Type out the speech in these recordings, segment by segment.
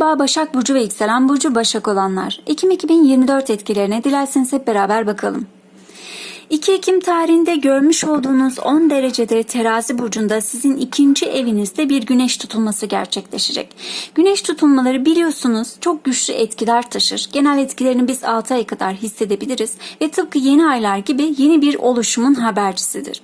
Merhaba Başak Burcu ve Yükselen Burcu Başak olanlar. Ekim 2024 etkilerine dilerseniz hep beraber bakalım. 2 Ekim tarihinde görmüş olduğunuz 10 derecede terazi burcunda sizin ikinci evinizde bir güneş tutulması gerçekleşecek. Güneş tutulmaları biliyorsunuz çok güçlü etkiler taşır. Genel etkilerini biz 6 ay kadar hissedebiliriz ve tıpkı yeni aylar gibi yeni bir oluşumun habercisidir.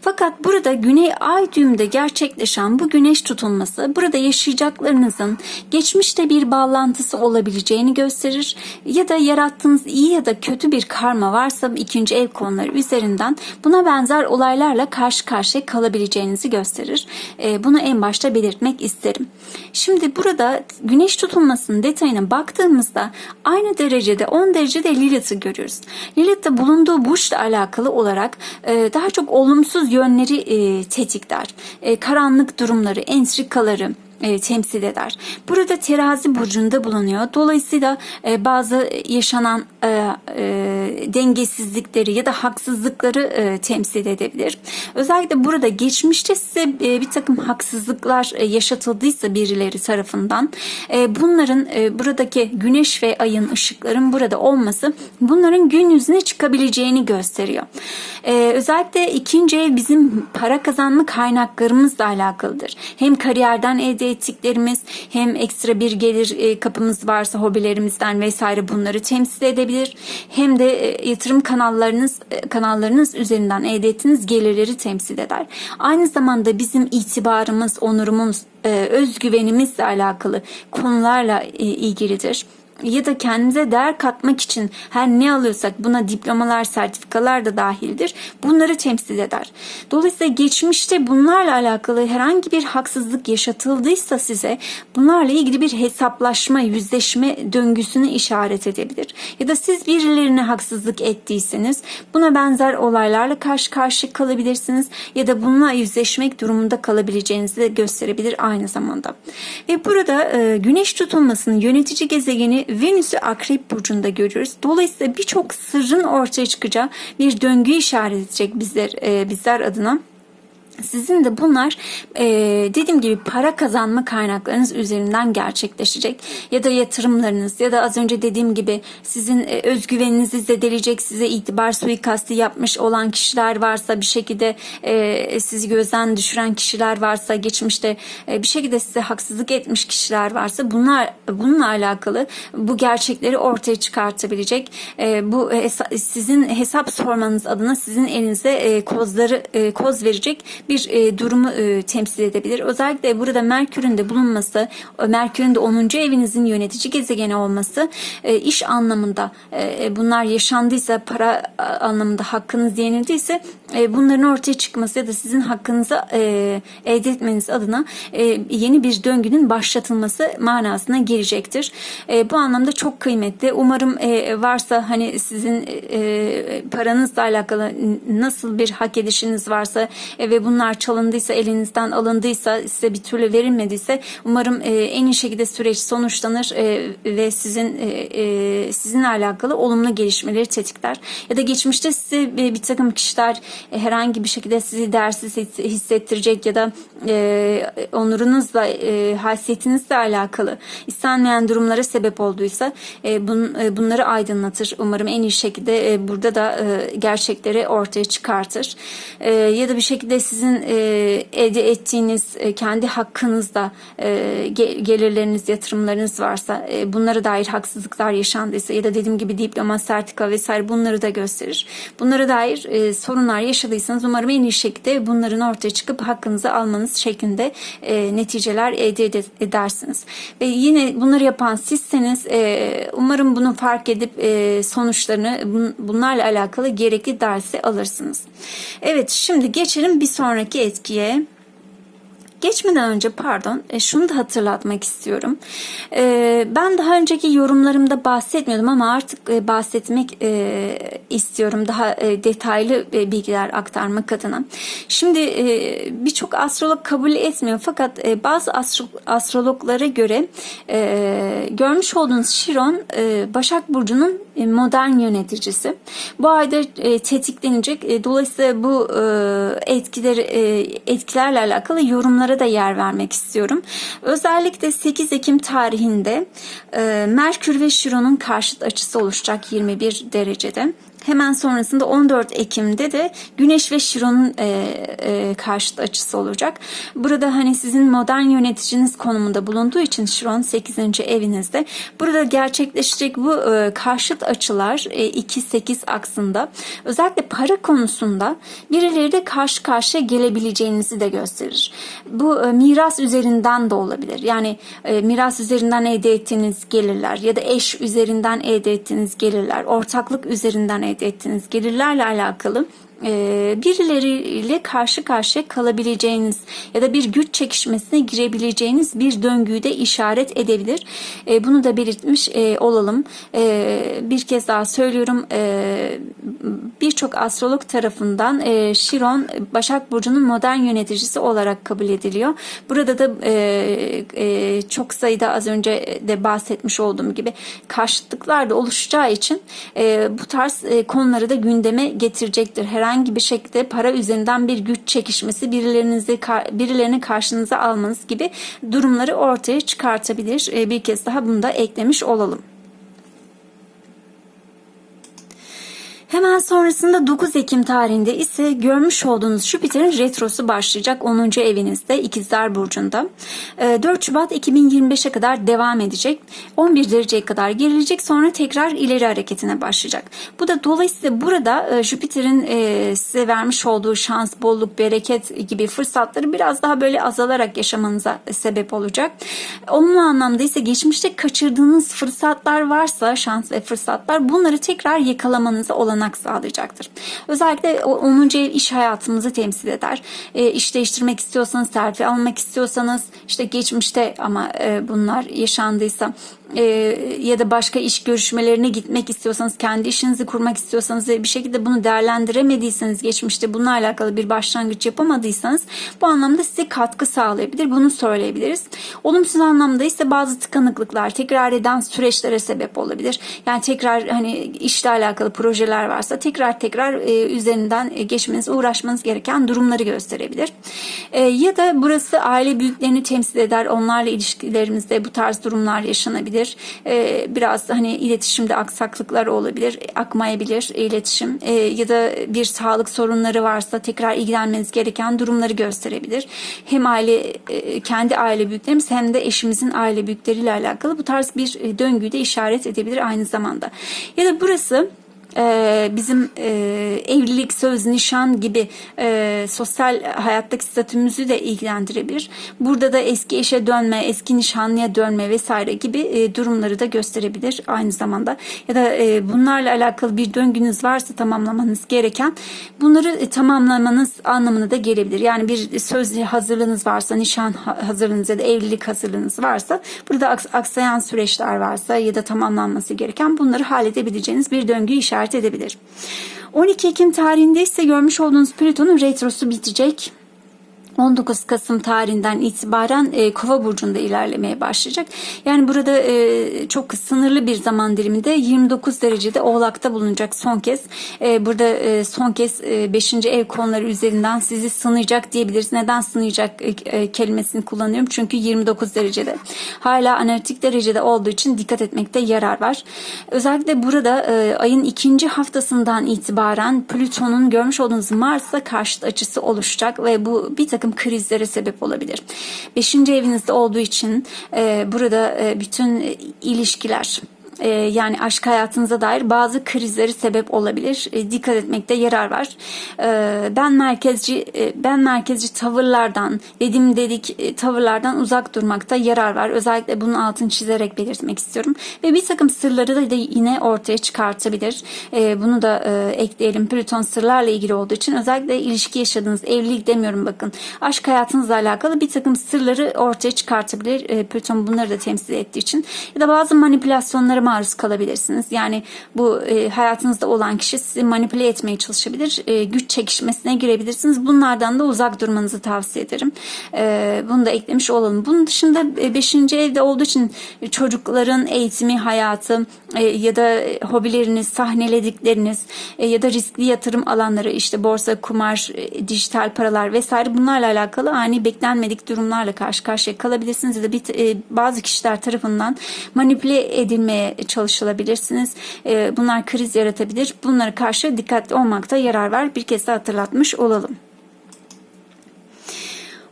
Fakat burada güney ay düğümde gerçekleşen bu güneş tutulması burada yaşayacaklarınızın geçmişte bir bağlantısı olabileceğini gösterir ya da yarattığınız iyi ya da kötü bir karma varsa ikinci ev konuları üzerinden buna benzer olaylarla karşı karşıya kalabileceğinizi gösterir. Ee, bunu en başta belirtmek isterim. Şimdi burada güneş tutulmasının detayına baktığımızda aynı derecede 10 derecede Lilith'ı görüyoruz. Lilith'te bulunduğu burçla alakalı olarak e, daha çok olumsuz yönleri e, tetikler. E, karanlık durumları, entrikaları, e, temsil eder. Burada terazi burcunda bulunuyor. Dolayısıyla e, bazı yaşanan e, e, dengesizlikleri ya da haksızlıkları e, temsil edebilir. Özellikle burada geçmişte size e, bir takım haksızlıklar e, yaşatıldıysa birileri tarafından e, bunların e, buradaki güneş ve ayın ışıkların burada olması bunların gün yüzüne çıkabileceğini gösteriyor. E, özellikle ikinci ev bizim para kazanma kaynaklarımızla alakalıdır. Hem kariyerden elde ettiklerimiz hem ekstra bir gelir e, kapımız varsa hobilerimizden vesaire bunları temsil edebilir. Hem de e, yatırım kanallarınız e, kanallarınız üzerinden elde ettiğiniz gelirleri temsil eder. Aynı zamanda bizim itibarımız, onurumuz, özgüvenimizle alakalı konularla ilgilidir ya da kendimize değer katmak için her ne alıyorsak buna diplomalar, sertifikalar da dahildir. Bunları temsil eder. Dolayısıyla geçmişte bunlarla alakalı herhangi bir haksızlık yaşatıldıysa size bunlarla ilgili bir hesaplaşma, yüzleşme döngüsünü işaret edebilir. Ya da siz birilerine haksızlık ettiyseniz buna benzer olaylarla karşı karşı kalabilirsiniz ya da bununla yüzleşmek durumunda kalabileceğinizi de gösterebilir aynı zamanda. Ve burada e, güneş tutulmasının yönetici gezegeni Venüs'ü Akrep Burcu'nda görüyoruz. Dolayısıyla birçok sırrın ortaya çıkacağı bir döngü işaret edecek bizler, e, bizler adına. Sizin de bunlar e, dediğim gibi para kazanma kaynaklarınız üzerinden gerçekleşecek. Ya da yatırımlarınız ya da az önce dediğim gibi sizin e, özgüveninizi zedeleyecek size itibar suikastı yapmış olan kişiler varsa bir şekilde e, sizi gözden düşüren kişiler varsa geçmişte e, bir şekilde size haksızlık etmiş kişiler varsa bunlar bununla alakalı bu gerçekleri ortaya çıkartabilecek. E, bu hesa- sizin hesap sormanız adına sizin elinize e, kozları e, koz verecek bir e, durumu e, temsil edebilir. Özellikle burada Merkür'ün de bulunması, e, Merkür'ün de 10. evinizin yönetici gezegeni olması e, iş anlamında e, bunlar yaşandıysa para e, anlamında hakkınız yenildiyse e, bunların ortaya çıkması ya da sizin hakkınızı e, elde etmeniz adına e, yeni bir döngünün başlatılması manasına gelecektir. E, bu anlamda çok kıymetli. Umarım e, varsa hani sizin e, paranızla alakalı nasıl bir hak edişiniz varsa e, ve bunlar çalındıysa elinizden alındıysa size bir türlü verilmediyse umarım e, en iyi şekilde süreç sonuçlanır e, ve sizin e, e, sizinle alakalı olumlu gelişmeleri tetikler. Ya da geçmişte size e, bir takım kişiler e, herhangi bir şekilde sizi değersiz his- hissettirecek ya da e, onurunuzla e, haysiyetinizle alakalı istenmeyen durumlara sebep olduysa e, bun, e, bunları aydınlatır. Umarım en iyi şekilde e, burada da e, gerçekleri ortaya çıkartır. E, ya da bir şekilde sizin e, elde ettiğiniz e, kendi hakkınızda e, ge- gelirleriniz, yatırımlarınız varsa e, bunlara dair haksızlıklar yaşandıysa ya da dediğim gibi diploma, sertifika vesaire bunları da gösterir. Bunlara dair e, sorunlar yaşadıysanız umarım en iyi şekilde bunların ortaya çıkıp hakkınızı almanız şeklinde e, neticeler elde ede- edersiniz. Ve yine bunları yapan sizseniz e, umarım bunu fark edip e, sonuçlarını bun- bunlarla alakalı gerekli dersi alırsınız. Evet şimdi geçelim bir sonraki etkiye. Geçmeden önce pardon e, şunu da hatırlatmak istiyorum. E, ben daha önceki yorumlarımda bahsetmiyordum ama artık e, bahsetmek istiyorum. Daha detaylı bilgiler aktarmak adına. Şimdi birçok astrolog kabul etmiyor fakat bazı astro, astrologlara göre görmüş olduğunuz Şiron Başak Burcu'nun modern yöneticisi. Bu ayda e, tetiklenecek. E, dolayısıyla bu e, etkileri e, etkilerle alakalı yorumlara da yer vermek istiyorum. Özellikle 8 Ekim tarihinde e, Merkür ve Şiron'un karşıt açısı oluşacak 21 derecede. Hemen sonrasında 14 Ekim'de de Güneş ve Şiron'un e, e, karşıt açısı olacak. Burada hani sizin modern yöneticiniz konumunda bulunduğu için Şiron 8. evinizde. Burada gerçekleşecek bu e, karşıt açılar e, 2-8 aksında özellikle para konusunda birileriyle karşı karşıya gelebileceğinizi de gösterir. Bu e, miras üzerinden de olabilir. Yani e, miras üzerinden elde ettiğiniz gelirler ya da eş üzerinden elde ettiğiniz gelirler, ortaklık üzerinden elde ettiğiniz gelirlerle alakalı birileriyle karşı karşıya kalabileceğiniz ya da bir güç çekişmesine girebileceğiniz bir döngüyü de işaret edebilir. E, bunu da belirtmiş e, olalım. Bir kez daha söylüyorum birçok astrolog tarafından Şiron Başak Burcu'nun modern yöneticisi olarak kabul ediliyor. Burada da çok sayıda az önce de bahsetmiş olduğum gibi karşıtlıklar da oluşacağı için bu tarz konuları da gündeme getirecektir. Herhangi herhangi bir şekilde para üzerinden bir güç çekişmesi, birilerinizi birilerini karşınıza almanız gibi durumları ortaya çıkartabilir. E, bir kez daha bunu da eklemiş olalım. Hemen sonrasında 9 Ekim tarihinde ise görmüş olduğunuz Jüpiter'in retrosu başlayacak 10. evinizde İkizler Burcu'nda. 4 ee, Şubat 2025'e kadar devam edecek. 11 dereceye kadar gerilecek sonra tekrar ileri hareketine başlayacak. Bu da dolayısıyla burada e, Jüpiter'in e, size vermiş olduğu şans, bolluk, bereket gibi fırsatları biraz daha böyle azalarak yaşamanıza sebep olacak. Olumlu anlamda ise geçmişte kaçırdığınız fırsatlar varsa şans ve fırsatlar bunları tekrar yakalamanıza olanak olanak sağlayacaktır. Özellikle 10. ev iş hayatımızı temsil eder. E, iş değiştirmek istiyorsanız, terfi almak istiyorsanız, işte geçmişte ama e, bunlar yaşandıysa e, ya da başka iş görüşmelerine gitmek istiyorsanız, kendi işinizi kurmak istiyorsanız ve bir şekilde bunu değerlendiremediyseniz, geçmişte bununla alakalı bir başlangıç yapamadıysanız bu anlamda size katkı sağlayabilir. Bunu söyleyebiliriz. Olumsuz anlamda ise bazı tıkanıklıklar, tekrar eden süreçlere sebep olabilir. Yani tekrar hani işle alakalı projeler varsa tekrar tekrar e, üzerinden e, geçmeniz, uğraşmanız gereken durumları gösterebilir. E, ya da burası aile büyüklerini temsil eder. Onlarla ilişkilerimizde bu tarz durumlar yaşanabilir olabilir. E, biraz hani iletişimde aksaklıklar olabilir. Akmayabilir iletişim. E, ya da bir sağlık sorunları varsa tekrar ilgilenmeniz gereken durumları gösterebilir. Hem aile e, kendi aile büyüklerimiz hem de eşimizin aile büyükleriyle alakalı bu tarz bir e, döngüyü de işaret edebilir aynı zamanda. Ya da burası e, bizim e, evlilik, söz, nişan gibi e, sosyal hayattaki statümüzü de ilgilendirebilir. Burada da eski eşe dönme, eski nişanlıya dönme vesaire gibi e, durumları da gösterebilir aynı zamanda. Ya da e, bunlarla alakalı bir döngünüz varsa tamamlamanız gereken bunları e, tamamlamanız anlamına da gelebilir. Yani bir söz hazırlığınız varsa, nişan hazırlığınız ya da evlilik hazırlığınız varsa, burada aksayan süreçler varsa ya da tamamlanması gereken bunları halledebileceğiniz bir döngü işaret işaret edebilir. 12 Ekim tarihinde ise görmüş olduğunuz Plüton'un retrosu bitecek. 19 Kasım tarihinden itibaren e, Kova burcunda ilerlemeye başlayacak. Yani burada e, çok sınırlı bir zaman diliminde 29 derecede Oğlak'ta bulunacak son kez. E, burada e, son kez 5. E, ev konuları üzerinden sizi sınayacak diyebiliriz. Neden sınayacak e, e, kelimesini kullanıyorum? Çünkü 29 derecede. Hala analitik derecede olduğu için dikkat etmekte yarar var. Özellikle burada e, ayın ikinci haftasından itibaren Plüton'un görmüş olduğunuz Mars'la karşıt açısı oluşacak ve bu bir takım takım krizlere sebep olabilir. Beşinci evinizde olduğu için e, burada e, bütün ilişkiler, e, yani aşk hayatınıza dair bazı krizleri sebep olabilir. E, dikkat etmekte yarar var. E, ben merkezci e, ben merkezci tavırlardan, dedim dedik e, tavırlardan uzak durmakta yarar var. Özellikle bunun altını çizerek belirtmek istiyorum. Ve bir takım sırları da, da yine ortaya çıkartabilir. E, bunu da e, ekleyelim. Plüton sırlarla ilgili olduğu için özellikle ilişki yaşadığınız, evlilik demiyorum bakın. Aşk hayatınızla alakalı bir takım sırları ortaya çıkartabilir. E, Plüton bunları da temsil ettiği için. Ya da bazı manipülasyonlara maruz kalabilirsiniz. Yani bu e, hayatınızda olan kişi sizi manipüle etmeye çalışabilir. E, güç çekişmesine girebilirsiniz. Bunlardan da uzak durmanızı tavsiye ederim. E, bunu da eklemiş olalım. Bunun dışında 5. evde olduğu için çocukların eğitimi, hayatı e, ya da hobileriniz, sahneledikleriniz e, ya da riskli yatırım alanları işte borsa, kumar, e, dijital paralar vesaire bunlarla alakalı ani beklenmedik durumlarla karşı karşıya kalabilirsiniz ya da bir, e, bazı kişiler tarafından manipüle edilmeye çalışılabilirsiniz. E, bunlar kriz yaratabilir. Bunlara karşı dikkatli olmakta yarar var. Bir kez de hatırlatmış olalım.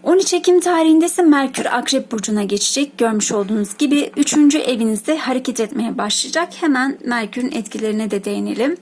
13 Ekim tarihinde ise Merkür Akrep Burcu'na geçecek. Görmüş olduğunuz gibi 3. evinizde hareket etmeye başlayacak. Hemen Merkür'ün etkilerine de değinelim.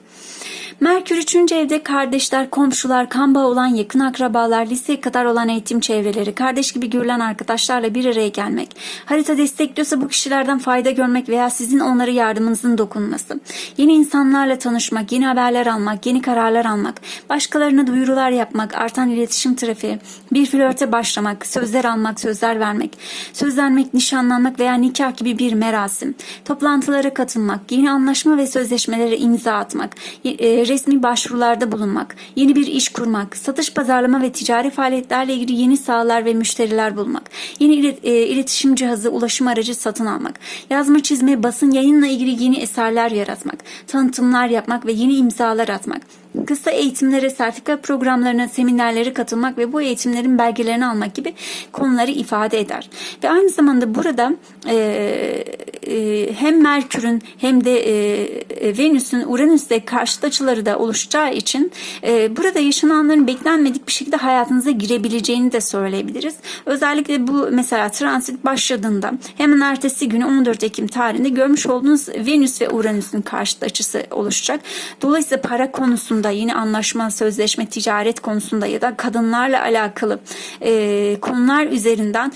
Merkür 3. evde kardeşler, komşular, kan bağı olan yakın akrabalar, liseye kadar olan eğitim çevreleri, kardeş gibi görülen arkadaşlarla bir araya gelmek, harita destekliyorsa bu kişilerden fayda görmek veya sizin onlara yardımınızın dokunması, yeni insanlarla tanışmak, yeni haberler almak, yeni kararlar almak, başkalarına duyurular yapmak, artan iletişim trafiği, bir flörte başlamak, sözler almak, sözler vermek, sözlenmek, nişanlanmak veya nikah gibi bir merasim, toplantılara katılmak, yeni anlaşma ve sözleşmelere imza atmak, e, resmi başvurularda bulunmak, yeni bir iş kurmak, satış pazarlama ve ticari faaliyetlerle ilgili yeni sahalar ve müşteriler bulmak, yeni e, iletişim cihazı, ulaşım aracı satın almak, yazma, çizme, basın, yayınla ilgili yeni eserler yaratmak, tanıtımlar yapmak ve yeni imzalar atmak, kısa eğitimlere, sertifika programlarına, seminerlere katılmak ve bu eğitimlerin belgelerini almak gibi konuları ifade eder. Ve aynı zamanda burada e, e, hem Merkür'ün hem de e, Venüs'ün Uranüs'te karşıt açıları da oluşacağı için e, burada yaşananların beklenmedik bir şekilde hayatınıza girebileceğini de söyleyebiliriz. Özellikle bu mesela transit başladığında hemen ertesi günü 14 Ekim tarihinde görmüş olduğunuz Venüs ve Uranüs'ün karşıt açısı oluşacak. Dolayısıyla para konusunda yeni anlaşma, sözleşme, ticaret konusunda ya da kadınlarla alakalı e, konular üzerinden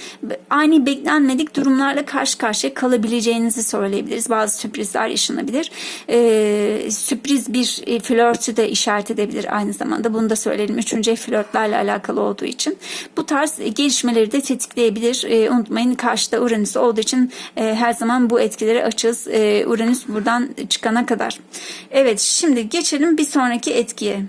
aynı beklenmedik durumlarla karşı karşıya kalabileceğinizi söyleyebiliriz. Bazı sürprizler yaşanabilir. E, sürpriz bir e, flörtü de işaret edebilir aynı zamanda. Bunu da söyleyelim. Üçüncü flörtlerle alakalı olduğu için. Bu tarz gelişmeleri de tetikleyebilir. E, unutmayın karşıda Uranüs olduğu için e, her zaman bu etkileri açız. E, Uranüs buradan çıkana kadar. Evet şimdi geçelim bir sonraki etkiye.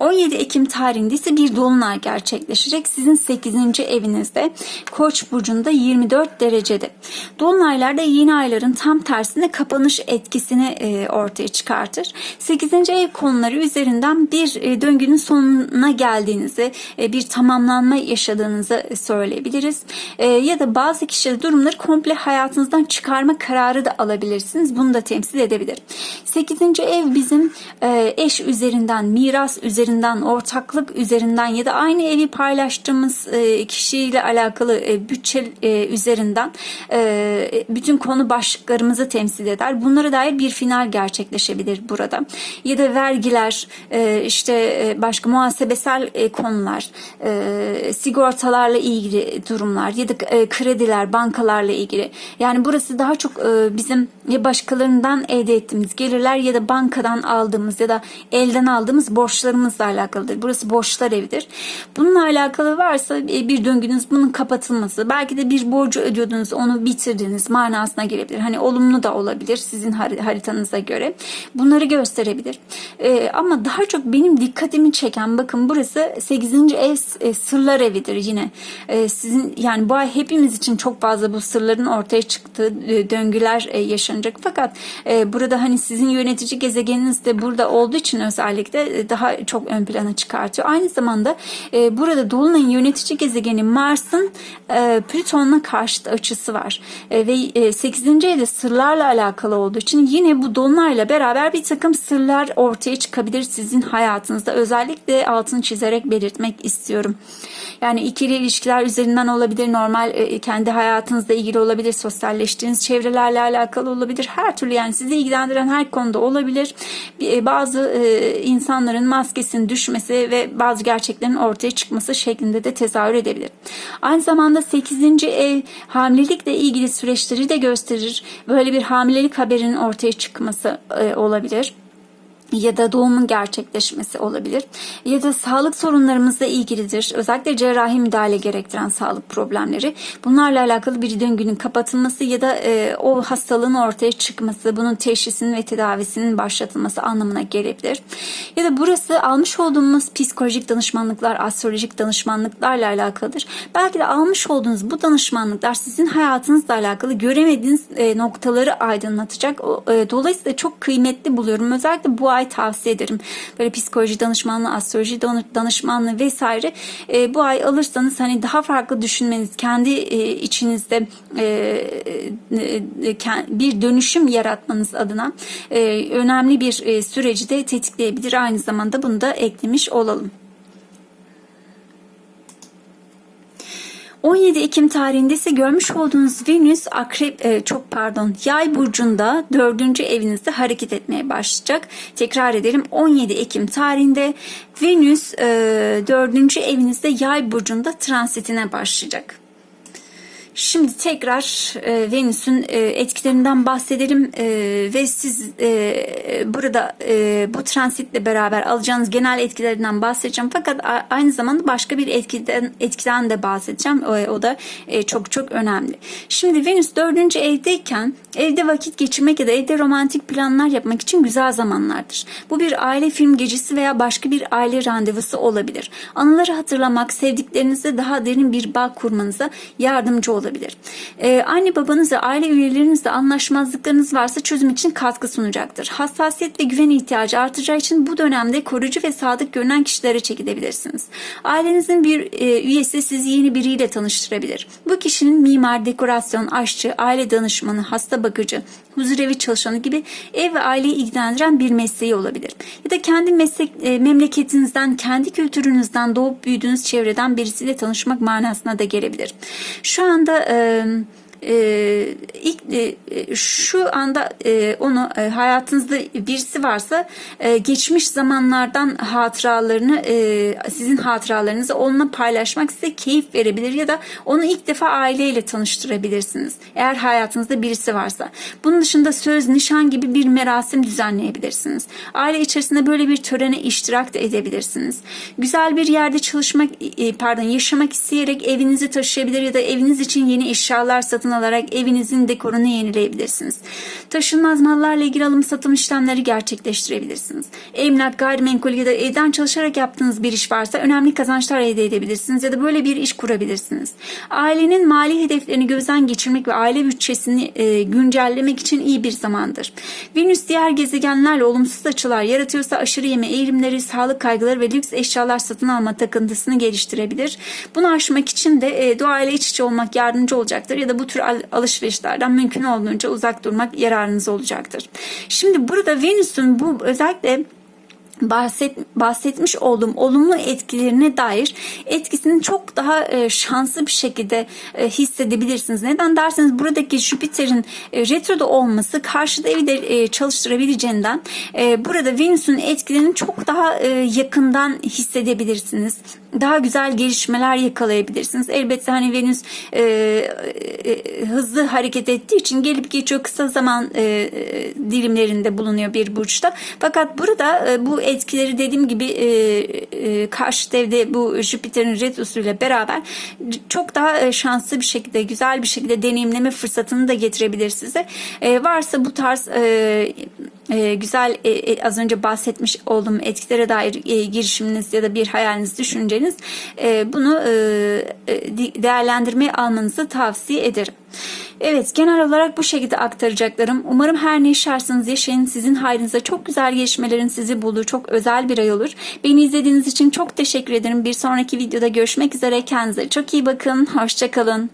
17 Ekim tarihinde ise bir dolunay gerçekleşecek. Sizin 8. evinizde Koç burcunda 24 derecede. Dolunaylarda yeni ayların tam tersine kapanış etkisini e, ortaya çıkartır. 8. ev konuları üzerinden bir e, döngünün sonuna geldiğinizi, e, bir tamamlanma yaşadığınızı söyleyebiliriz. Ya da bazı kişiler durumları komple hayatınızdan çıkarma kararı da alabilirsiniz. Bunu da temsil edebilir. 8. ev bizim eş üzerinden, miras üzerinden üzerinden, ortaklık üzerinden ya da aynı evi paylaştığımız e, kişiyle alakalı e, bütçe e, üzerinden bütün konu başlıklarımızı temsil eder. Bunlara dair bir final gerçekleşebilir burada. Ya da vergiler, işte başka muhasebesel konular, sigortalarla ilgili durumlar ya da krediler, bankalarla ilgili. Yani burası daha çok bizim ya başkalarından elde ettiğimiz gelirler ya da bankadan aldığımız ya da elden aldığımız borçlarımız borçlarınızla alakalıdır. Burası borçlar evidir. Bununla alakalı varsa e, bir döngünüz bunun kapatılması. Belki de bir borcu ödüyordunuz onu bitirdiniz manasına gelebilir. Hani olumlu da olabilir sizin haritanıza göre. Bunları gösterebilir. Ee, ama daha çok benim dikkatimi çeken bakın burası 8. ev e, sırlar evidir yine. Sizin yani bu ay hepimiz için çok fazla bu sırların ortaya çıktığı e, döngüler e, yaşanacak. Fakat e, burada hani sizin yönetici gezegeniniz de burada olduğu için özellikle e, daha çok ön plana çıkartıyor. Aynı zamanda e, burada Dolunay'ın yönetici gezegeni Mars'ın e, Plüton'la karşıt açısı var. E, ve e, 8. evde sırlarla alakalı olduğu için yine bu Dolunay'la beraber bir takım sırlar ortaya çıkabilir sizin hayatınızda. Özellikle altını çizerek belirtmek istiyorum. Yani ikili ilişkiler üzerinden olabilir, normal e, kendi hayatınızla ilgili olabilir, sosyalleştiğiniz çevrelerle alakalı olabilir. Her türlü yani sizi ilgilendiren her konuda olabilir. E, bazı e, insanların maskesini düşmesi ve bazı gerçeklerin ortaya çıkması şeklinde de tezahür edebilir. Aynı zamanda 8. ev hamilelikle ilgili süreçleri de gösterir. Böyle bir hamilelik haberinin ortaya çıkması e, olabilir. Ya da doğumun gerçekleşmesi olabilir ya da sağlık sorunlarımızla ilgilidir. Özellikle cerrahi müdahale gerektiren sağlık problemleri. Bunlarla alakalı bir döngünün kapatılması ya da e, o hastalığın ortaya çıkması, bunun teşhisinin ve tedavisinin başlatılması anlamına gelebilir. Ya da burası almış olduğumuz psikolojik danışmanlıklar, astrolojik danışmanlıklarla alakalıdır. Belki de almış olduğunuz bu danışmanlıklar sizin hayatınızla alakalı göremediğiniz e, noktaları aydınlatacak. O, e, dolayısıyla çok kıymetli buluyorum. Özellikle bu ay tavsiye ederim. Böyle psikoloji danışmanlığı, astroloji dan- danışmanlığı vesaire e, bu ay alırsanız hani daha farklı düşünmeniz, kendi e, içinizde e, e, e, bir dönüşüm yaratmanız adına e, önemli bir e, süreci de tetikleyebilir. Aynı zamanda bunu da eklemiş olalım. 17 Ekim tarihinde ise görmüş olduğunuz Venüs akrep e, çok pardon yay burcunda 4. evinizde hareket etmeye başlayacak. Tekrar edelim 17 Ekim tarihinde Venüs e, 4. evinizde yay burcunda transitine başlayacak. Şimdi tekrar e, Venüs'ün e, etkilerinden bahsedelim e, ve siz e, burada e, bu transitle beraber alacağınız genel etkilerinden bahsedeceğim. Fakat a- aynı zamanda başka bir etkiden etkiden de bahsedeceğim. O, o da e, çok çok önemli. Şimdi Venüs dördüncü evdeyken evde vakit geçirmek ya da evde romantik planlar yapmak için güzel zamanlardır. Bu bir aile film gecesi veya başka bir aile randevusu olabilir. Anıları hatırlamak, sevdiklerinizle daha derin bir bağ kurmanıza yardımcı olabilir. Ee, anne babanız ve aile üyelerinizle anlaşmazlıklarınız varsa çözüm için katkı sunacaktır. Hassasiyet ve güven ihtiyacı artacağı için bu dönemde koruyucu ve sadık görünen kişilere çekilebilirsiniz. Ailenizin bir e, üyesi sizi yeni biriyle tanıştırabilir. Bu kişinin mimar, dekorasyon, aşçı, aile danışmanı, hasta bakıcı, huzurevi çalışanı gibi ev ve aileyi ilgilendiren bir mesleği olabilir. Ya da kendi meslek e, memleketinizden, kendi kültürünüzden doğup büyüdüğünüz çevreden birisiyle tanışmak manasına da gelebilir. Şu anda e, e, ilk e, şu anda e, onu e, hayatınızda birisi varsa geçmiş zamanlardan hatıralarını sizin hatıralarınızı onunla paylaşmak size keyif verebilir ya da onu ilk defa aileyle tanıştırabilirsiniz. Eğer hayatınızda birisi varsa. Bunun dışında söz, nişan gibi bir merasim düzenleyebilirsiniz. Aile içerisinde böyle bir törene iştirak da edebilirsiniz. Güzel bir yerde çalışmak pardon yaşamak isteyerek evinizi taşıyabilir ya da eviniz için yeni eşyalar satın alarak evinizin dekorunu yenileyebilirsiniz. Taşınmaz mallarla ilgili alım satım işlemleri gerçekleştirebilirsiniz. Emlak, gayrimenkul ya da evden çalışarak yaptığınız bir iş varsa önemli kazançlar elde edebilirsiniz ya da böyle bir iş kurabilirsiniz. Ailenin mali hedeflerini gözden geçirmek ve aile bütçesini e, güncellemek için iyi bir zamandır. Venüs diğer gezegenlerle olumsuz açılar yaratıyorsa aşırı yeme eğilimleri, sağlık kaygıları ve lüks eşyalar satın alma takıntısını geliştirebilir. Bunu aşmak için de e, doğayla iç içe olmak yardımcı olacaktır ya da bu tür al- alışverişlerden mümkün olduğunca uzak durmak yararınız olacaktır. Şimdi burada Venüs'ün bu özellikle bahset, bahsetmiş olduğum olumlu etkilerine dair etkisini çok daha e, şanslı bir şekilde e, hissedebilirsiniz. Neden derseniz buradaki Jüpiter'in e, retroda olması karşıda evi de e, çalıştırabileceğinden e, burada Venüs'ün etkilerini çok daha e, yakından hissedebilirsiniz. Daha güzel gelişmeler yakalayabilirsiniz. Elbette hani Venüs e, e, hızlı hareket ettiği için gelip geçiyor kısa zaman e, e, dilimlerinde bulunuyor bir burçta. Fakat burada e, bu etkileri dediğim gibi e, e, karşı devde bu Jüpiter'in retrosuyla beraber çok daha e, şanslı bir şekilde güzel bir şekilde deneyimleme fırsatını da getirebilir size. E, varsa bu tarz e, e, güzel e, e, az önce bahsetmiş olduğum etkilere dair e, girişiminiz ya da bir hayaliniz, düşünceniz e, bunu e, e, di- değerlendirmeye almanızı tavsiye ederim. Evet genel olarak bu şekilde aktaracaklarım. Umarım her ne yaşarsanız yaşayın sizin hayrınıza çok güzel gelişmelerin sizi bulur. Çok özel bir ay olur. Beni izlediğiniz için çok teşekkür ederim. Bir sonraki videoda görüşmek üzere. Kendinize çok iyi bakın. Hoşçakalın.